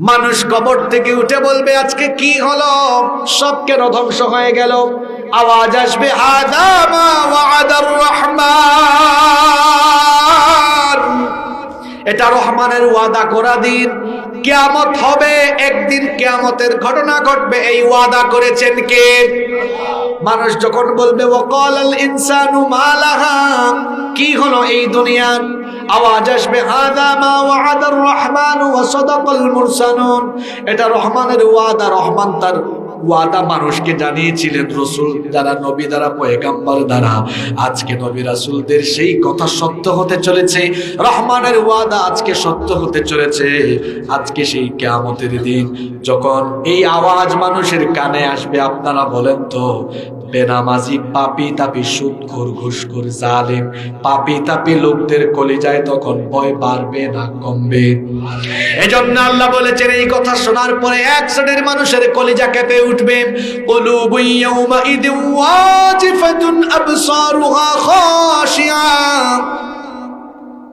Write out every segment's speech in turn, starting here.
মানুষ কবর থেকে উঠে বলবে, আজকে কি হলো? সব কেন ধ্বংস হয়ে গেল? আওয়াজ আসবে এটা রহমানের ওয়াদা করা দিন। কেয়ামত হবে। একদিন কেয়ামতের ঘটনা ঘটবে, এই ওয়াদা করেছেন কে? মানুষ যখন বলবে ওকল আল ইনসানু মালাহা কি হলো এই দুনিয়ার? আওয়াজ আসবে হাদা মা ওয়াদার রহমান ওয়া সাদাকাল এটা রহমানের ওয়াদা, রহমান তার ওয়াদা মানুষকে জানিয়েছিলেন রসুল, যারা নবী দ্বারা পয়গাম্বর দ্বারা। আজকে নবী রাসুলদের সেই কথা সত্য হতে চলেছে, রহমানের ওয়াদা আজকে সত্য হতে চলেছে। আজকে সেই কেয়ামতের দিন, যখন এই আওয়াজ মানুষের কানে আসবে, আপনারা বলেন তো, বেনামাজি পাপি তাপি সুদখোর ঘুষখোর, জালেম, পাপি তাপি লোকদের কলিজায় তখন ভয় বাড়বে না, কমবে। এজন্য আল্লাহ বলেছেন, এই কথা শোনার পরে এক মানুষের কলিজা কেঁপে উঠবে।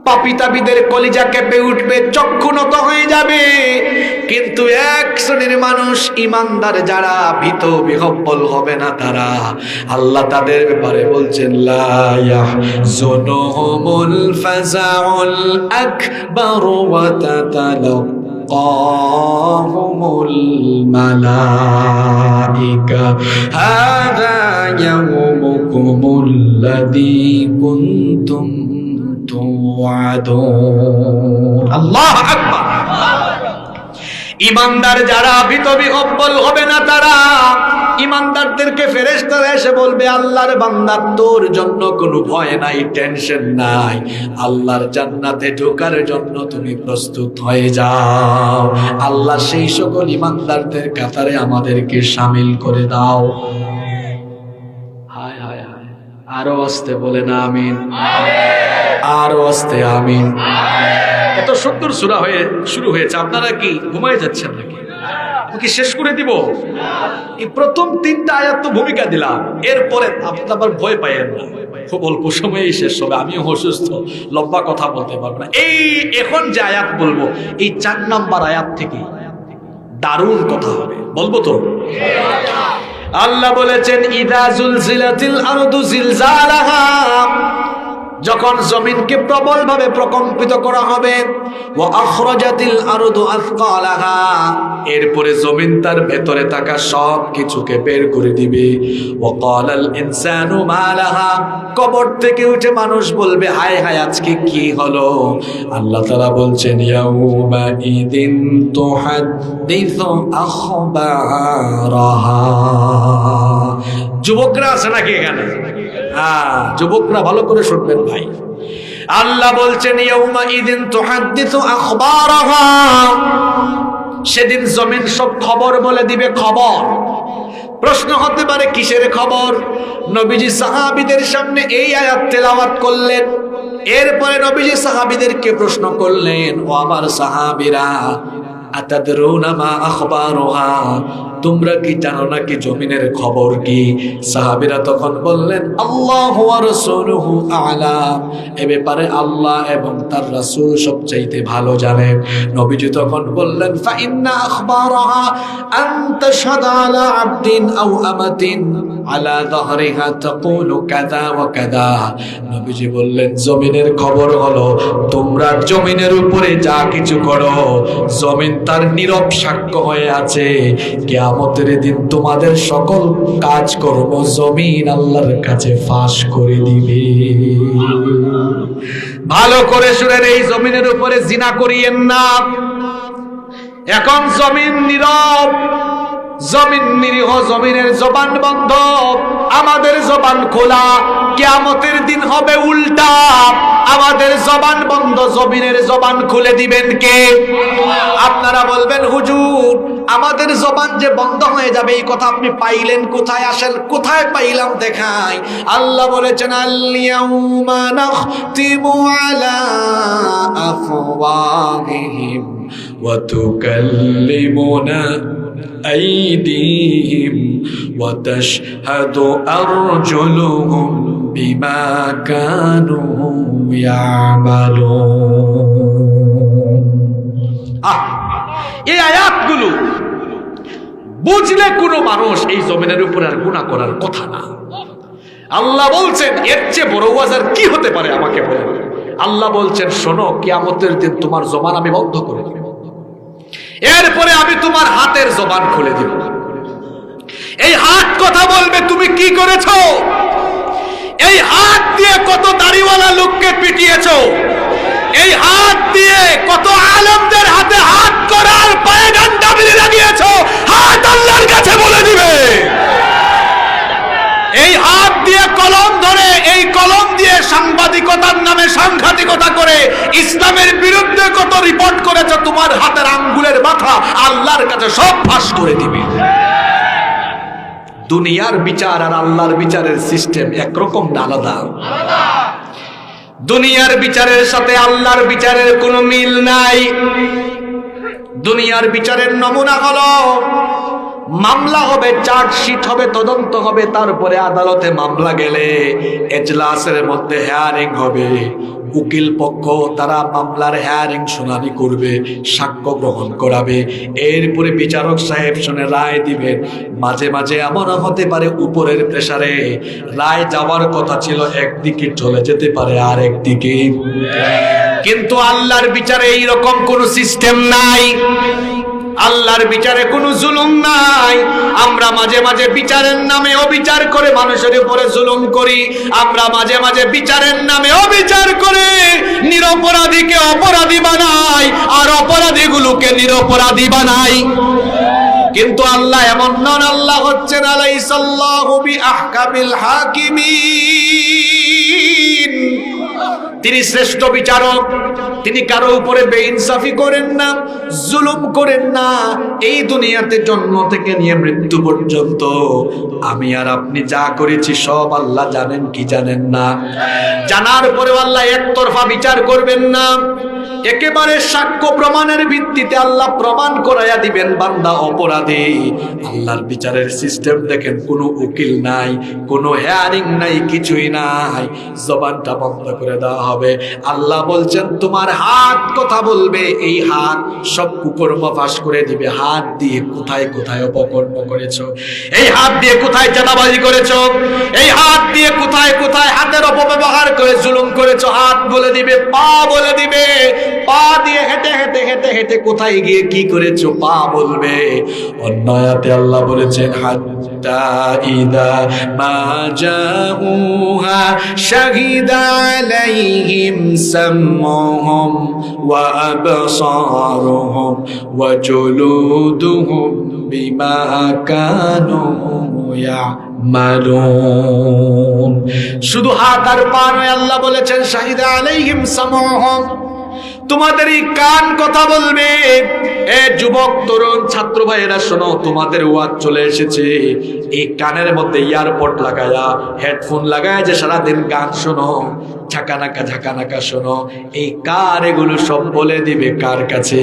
পাপিতাবিদের কলিজা কেঁপে উঠবে চক্ষু নত হয়ে যাবে। কিন্তু এক শ্রেণির মানুষ, ইমানদার যারা, ভীত বিহব্বল হবে না তারা। আল্লাহ তাদের ব্যাপারে বলছেন, লা ইয়াহজুনুহুমুল ফাজাউল আকবার ওয়া تتلقاهم الملائكة. هذا يومكم الذي كنتم توعدون. الله أكبر. ইমানদার যারা ভীত বিহব্বল হবে না তারা, ইমানদারদেরকে ফেরেশতারা এসে বলবে, আল্লাহর বান্দা তোর জন্য কোনো ভয় নাই, টেনশন নাই। আল্লাহর জান্নাতে ঢোকার জন্য তুমি প্রস্তুত হয়ে যাও। আল্লাহ সেই সকল ইমানদারদের কাতারে আমাদেরকে সামিল করে দাও। হায় হায় হায়, আরও আসতে বলে না আমিন। আরও আসতে আমিন। এত সুন্দর সুরা হয়ে শুরু হয়েছে, আপনারা কি ঘুমায় যাচ্ছেন নাকি? কি শেষ করে দিব? এই প্রথম তিনটা আয়াত তো ভূমিকা দিলাম, এরপরে আপনি আবার ভয় পাইয়েন না খুব অল্প সময়েই শেষ হবে, আমিও অসুস্থ, লম্বা কথা বলতে পারব না। এই এখন যে আয়াত বলব, এই চার নাম্বার আয়াত থেকে দারুণ কথা হবে। বলব তো? আল্লাহ বলেছেন, ইদা জুলজিলাতিল আরদু জিলজালাহা। যখন জমিনকে প্রবল ভাবে প্রকম্পিত করা হবে ও এরপরে জমিন তার ভেতরে থাকা সব কিছুকে বের করে দিবে। ও কবর থেকে উঠে মানুষ বলবে, হায় হায়, আজকে কি হলো? আল্লাহ তাআলা বলছেন যুবকরা আছে নাকি এখানে? যুবকরা ভালো করে শুনবেন ভাই। আল্লাহ বলছেন ইদিন সেদিন জমিন সব খবর বলে দিবে খবর। প্রশ্ন হতে পারে, কিসের খবর? নবীজি সাহাবিদের সামনে এই আয়াত তেলাওয়াত করলেন। এরপরে নবীজি সাহাবিদেরকে প্রশ্ন করলেন, ও আমার সাহাবীরা তোমরা কি জানো নাকি জমিনের খবর কি? সাহাবিরা তখন বললেন, আল্লাহ রাসূলুহু এ ব্যাপারে আল্লাহ এবং তার রাসূল সবচাইতে ভালো জানেন। নবীজি তখন বললেন, ফা ইন্না আখবারহা আন তাশহাদা আলা আও আমাতিন আলা দহরিহা তাকুলু কাযা ওয়া কাযা। নবীজি বললেন, জমিনের খবর হলো, তোমরা জমিনের উপরে যা কিছু করো, জমিন তার নীরব সাক্ষ্য হয়ে আছে। কিয়ামতের দিন তোমাদের সকল কাজ কর্ম জমিন আল্লাহর কাছে ফাঁস করে দিবে। ভালো করে শুনেন, এই জমিনের উপরে জিনা করিয়েন না। এখন জমিন নীরব। জমিন নিরীহ জমিনের জবান বন্ধ। আমাদের জবান খোলা। কেয়ামতের দিন হবে উল্টা। আমাদের জবান বন্ধ, জমিনের জবান খুলে দিবেন কে? আপনারা বলবেন, হুজুর, আমাদের জবান যে বন্ধ হয়ে যাবে, এই কথা আপনি পাইলেন কোথায়? আসেন, কোথায় পাইলাম দেখাই? আল্লাহ বলেছেন আল্লিয়াউমা নাখতিমু আফওয়াহিহিম ওয়া তুকাল্লিমুনা أيديهم وتشهد أرجلهم بما كانوا يعملون আহ এই আয়াতগুলো বুঝলে কোনো মানুষ এই জমিনের উপরে আর গুণা করার কথা না আল্লাহ বলছেন এর চেয়ে বড় ওয়াজ আর কি হতে পারে আমাকে বলে আল্লাহ বলছেন শোনো কিয়ামতের দিন তোমার জবান আমি বন্ধ করে দেব এরপরে আমি তোমার হাতের জবান খুলে দিব। এই হাত কথা বলবে, তুমি কি করেছ? এই হাত দিয়ে কত দাড়িওয়ালা লোককে পিটিয়েছ? এই হাত দিয়ে কত আলমদের হাতে হাত করার পায়ে ডান্ডা বিলি লাগিয়েছো? হাত আল্লাহর কাছে বলে দিবে। এই হাত দিয়ে কলম ধরে এই কলম দিয়ে সাংবাদিকতার নামে সাংঘাতিকতা করে ইসলামের বিরুদ্ধে কত রিপোর্ট করেছ, তোমার হাতের আঙ্গুলের মাথা আল্লাহর কাছে সব ফাঁস করে দিবে। দুনিয়ার বিচার আর আল্লাহর বিচারের সিস্টেম একরকম আলাদা। দুনিয়ার বিচারের সাথে আল্লাহর বিচারের কোনো মিল নাই। দুনিয়ার বিচারের নমুনা হলো মামলা হবে, চার্জশিট হবে, তদন্ত হবে, তারপরে আদালতে মামলা গেলে এজলাসের মধ্যে হেয়ারিং হবে। উকিল পক্ষ তারা মামলার হেয়ারিং শুনানি করবে, সাক্ষ্য গ্রহণ করাবে। এরপরে বিচারক সাহেব শুনে রায় দিবেন, মাঝে মাঝে এমন হতে পারে উপরের প্রেসারে। রায় যাওয়ার কথা ছিল, একদিকে চলে যেতে পারে আর একদিকে কিন্তু আল্লাহর বিচারে এইরকম কোন সিস্টেম নাই। আল্লাহর বিচারে কোনো জুলুম নাই। আমরা মাঝে মাঝে বিচারের নামে অবিচার করে মানুষের উপরে জুলুম করি। আমরা মাঝে মাঝে বিচারের নামে অবিচার করে নিরপরাধীকে অপরাধী বানাই আর অপরাধীগুলোকে নিরপরাধী বানাই। কিন্তু আল্লাহ এমন নন, আল্লাহ হচ্ছেন আলাইসাল্লাহু বিআহকামিল হাকিমিন। তিনি শ্রেষ্ঠ বিচারক। তিনি কারও উপরে বেইনসাফি করেন না, জুলুম করেন না। এই দুনিয়াতে জন্ম থেকে নিয়ে মৃত্যু পর্যন্ত আমি আর আপনি যা করেছি সব আল্লাহ জানেন কি জানেন না। জানার পরেও আল্লাহ একতরফা বিচার করবেন না। একেবারে সাক্ষ্য প্রমাণের ভিত্তিতে আল্লাহ প্রমাণ করাইয়া দিবেন, বান্দা অপরাধী। আল্লাহর বিচারের সিস্টেম দেখেন, কোনো উকিল নাই, কোনো হেয়ারিং নাই, কিছুই নাই। জবানটা বন্ধ করে দেওয়া হবে। আল্লাহ বলছেন, তোমার হাত কথা বলবে, এই হাত সব কুকর্ম ফাঁস করে দিবে। হাত দিয়ে কোথায় কোথায় অপকর্ম করেছ? এই হাত দিয়ে কোথায় চাঁদাবাজি করেছ? এই হাত দিয়ে কোথায় কোথায় হাতের অপব্যবহার করে জুলুম করেছ? হাত বলে দিবে, পা বলে দিবে। পা দিয়ে হেঁটে হেঁটে হেঁটে হেঁটে কোথায় গিয়ে কি করেছ পা বলবে? অন্যায়াতে আল্লাহ বলেছেন ইদা বিমা শুধু হাত আর পা নয়, আল্লাহ বলেছেন, শাহিদা আলাইহিম সামউহুম তোমাদের এই কান কথা বলবে। এ যুবক, তরুণ, ছাত্র ভাইয়েরা, শোনো, তোমাদের ওয়াজ চলে এসেছে। এই কানের মধ্যে ইয়ারপড লাগায়া হেডফোন লাগায় যে সারাদিন গান শোনো, ঝাঁকানাকা ঝাঁকানাকা শোনো, এই কার এগুলো সব বলে দিবে কার কাছে?